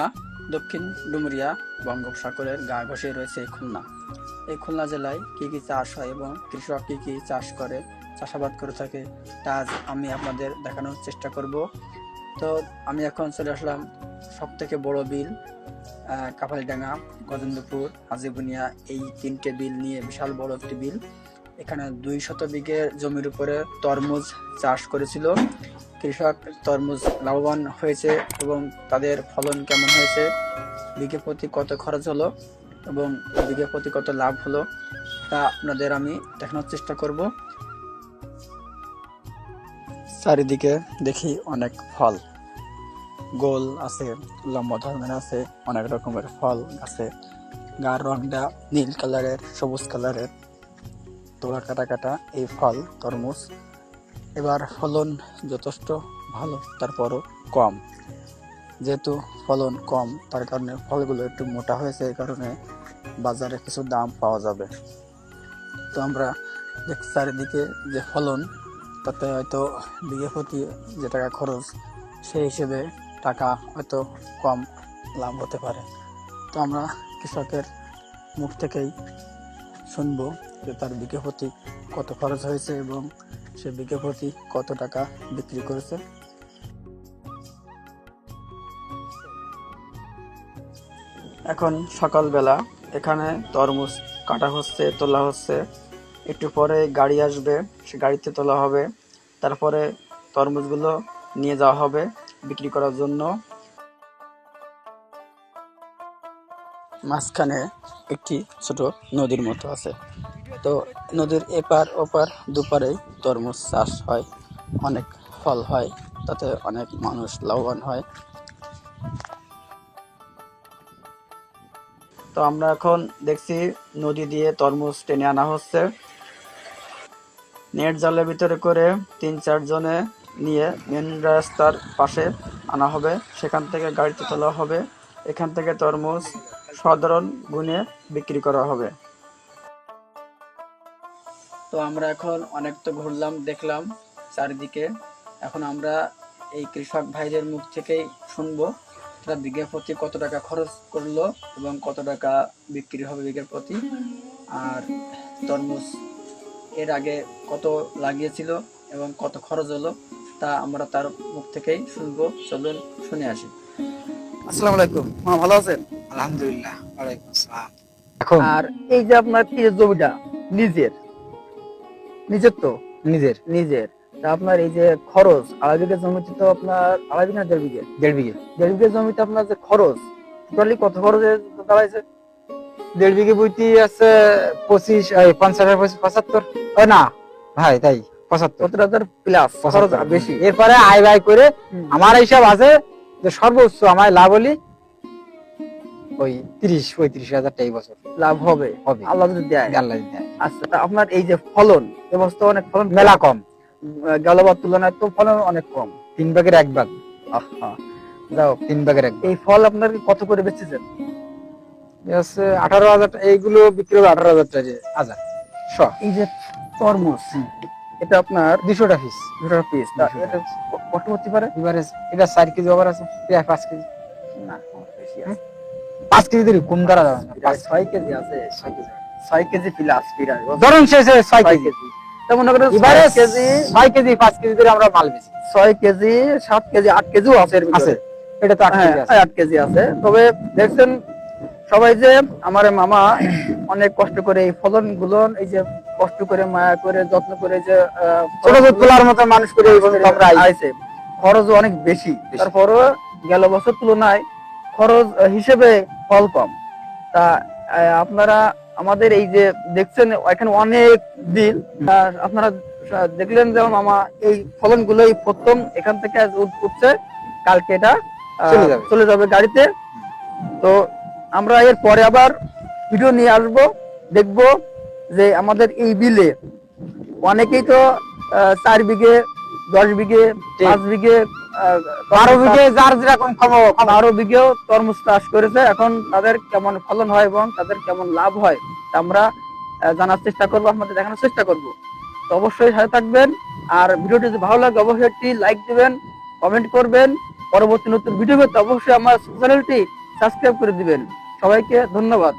খুলনা, দক্ষিণ ডুমুরিয়া বঙ্গোপসাগরের গা ঘষে রয়েছে এই খুলনা। এই খুলনা জেলায় কি কি চাষ হয় এবং কৃষক কি কি চাষ করে, চাষাবাদ করে থাকে, তা আজ আমি আপনাদের দেখানোর চেষ্টা করব। তো আমি এখন চলে আসলাম সব থেকে বড় বিল কাপালিডাঙ্গা গজেন্দ্রপুর হাজিবুনিয়া, এই তিনটে বিল নিয়ে বিশাল বড় একটি বিল। এখানে দুই শত বিঘে জমির উপরে তরমুজ চাষ করেছিল। কৃষক তরমুজ লাভবান হয়েছে এবং তাদের ফলন কেমন হয়েছে, বিঘে প্রতি কত খরচ হলো এবং বিঘে প্রতি কত লাভ হলো, তা আপনাদের আমি দেখানোর চেষ্টা করব। চারিদিকে দেখি অনেক ফল। গোল আছে, লম্বা ধরনের আছে, অনেক রকমের ফল আছে। গার রংটা নীল কালারের, সবুজ কালারের। তোলা কাটা কাটা এই ফল, তরমুজ। এবার ফলন যথেষ্ট ভালো, তারপরও কম। যেহেতু ফলন কম, তার কারণে ফলগুলো একটু মোটা হয়েছে, এই কারণে বাজারে কিছু দাম পাওয়া যাবে। তো আমরা চারিদিকে যে ফলন, তাতে হয়তো বিঘে প্রতি যে টাকা খরচ, সেই হিসেবে টাকা হয়তো কম লাভ হতে পারে। তো আমরা কৃষকের মুখ থেকেই শুনব যে তার বিঘে প্রতি কত খরচ হয়েছে এবং সে বিঘে প্রতি কত টাকা বিক্রি করেছে? এখন সকালবেলা এখানে তরমুজ কাটা হচ্ছে, তোলা হচ্ছে। একটু পরে গাড়ি আসবে, সে গাড়িতে তোলা হবে। তারপরে তরমুজগুলো নিয়ে যাওয়া হবে বিক্রি করার জন্য। মাঝখানে একটি ছোট নদীর মতো আছে। তো নদীর এপার ওপার দুপারেই তরমুজ চাষ হয়, অনেক ফল হয়, তাতে অনেক মানুষ লাভবান হয়। তো আমরা এখন দেখছি নদী দিয়ে তরমুজ টেনে আনা হচ্ছে। নেট জালের ভিতরে করে তিন চারজনে নিয়ে মেন রাস্তার পাশে আনা হবে। সেখান থেকে গাড়িতে তোলা হবে। এখান থেকে তরমুজ সাধারণ গুণে বিক্রি করা হবে। তো আমরা এখন অনেক তো ঘুরলাম দেখলাম চারিদিকে। এখন আমরা এই কৃষক ভাইদের মুখ থেকেই শুনব তারা বিঘে প্রতি কত টাকা খরচ করল এবং কত টাকা বিক্রি হবে বিঘে প্রতি আর তরমুজ এর আগে কত লাগিয়েছিল এবং কত খরচ হলো তা আমরা তার মুখ থেকেই শুনব। চলুন শুনে আসি। আসসালামু আলাইকুম। মা ভালো আছেন? আলহামদুলিল্লাহ ওয়ালাইকুম আসসালাম। এখন? আর এই যে আপনার কি জমিটা নিজের? নিজের তো? নিজের। নিজের। তা আপনার এই যে খরচ আড়াই বিঘা জমিতে তো আপনার আড়াই বিঘা দেড় বিঘে? দেড় বিঘে। দেড় বিঘা জমিতে আপনার যে খরচ টোটালি কত খরচে দাঁড়াইছে দেড় বিঘে বইতে আছে পঁচিশ পঞ্চাশ পঁচাত্তর। না ভাই তাই পঁচাত্তর। সত্তর হাজার প্লাস খরচ বেশি। এরপরে আয় ব্যয় করে আমার হিসাব আছে যে সর্বোচ্চ আমার লাভ হলি ওই তিরিশ পঁয়ত্রিশ হাজার টাকা এই বছর। লাভ হবে। হবে। আল্লাহ যদি দেয়। আল্লাহ দেয়। আচ্ছা আপনার এই যে ফলন এবছর অনেক ফলন মেলা কম। গেলবার তুলনায় তো ফলন অনেক কম। তিন ভাগের এক ভাগ। আহা। যাও তিন ভাগের এক এই ফল আপনার কত করে বেচেছেন আঠারো হাজার এইগুলো বিক্রি হবে আঠারো হাজার টাকা হাজার। শ। এই যে তরমুজ এটা আপনার দুশোটা পিস দুটো পিস তা 200 এটা কত হতে পারে? এবারে এটা চার কেজি ওভার আছে পাঁচ কেজি। না বেশি আছে। পাঁচ কেজি কম করা যাবে না। ছয় কেজি আছে ছয় কেজি। প্লাস ধরুন শেষে ছয় কেজি। এবারে কেজি ছয় কেজি পাঁচ কেজি ধরে আমরা মাল ছয় কেজি সাত কেজি আট কেজিও আছে আছে। এটা তো আট হ্যাঁ, কেজি আছে। আট কেজি আছে। তবে দেখছেন সবাই যে আমার মামা অনেক কষ্ট করে এই ফলনগুলো এই যে কষ্ট করে মায়া করে যত্ন করে যে ছোট ছোট তোলার মতো মানুষ করে এই পর্যন্ত আমরা আইছি। খরচ অনেক বেশি। বেশি। তারপরও গেল বছর তুলনায় খরচ হিসেবে ফল কম তা আপনারা আমাদের এই যে দেখছেন এখানে অনেক দিন আহ, আপনারা দেখলেন যেমন আমার মামা এই ফলন গুলোই প্রথম এখান থেকে উঠছে। কালকে এটা চলে যাবে। চলে যাবে গাড়িতে। তো আমরা এর পরে আবার ভিডিও নিয়ে আসব দেখব যে আমাদের এই বিলে অনেকেই তো চার বিঘে দশ বিঘে পাঁচ বিঘে বারো বিঘে যার যেরকম বারো বিঘেও তরমুজ চাষ করেছে। এখন তাদের কেমন ফলন হয় এবং তাদের কেমন লাভ হয় আমরা জানার চেষ্টা করব আপনাদের দেখানোর চেষ্টা করব। তো অবশ্যই সাথে থাকবেন। আর ভিডিওটি যদি ভালো লাগে অবশ্যই একটি লাইক দিবেন কমেন্ট করবেন। পরবর্তী নতুন ভিডিও পেতে অবশ্যই আমার চ্যানেলটি সাবস্ক্রাইব করে দিবেন। সবাইকে ধন্যবাদ।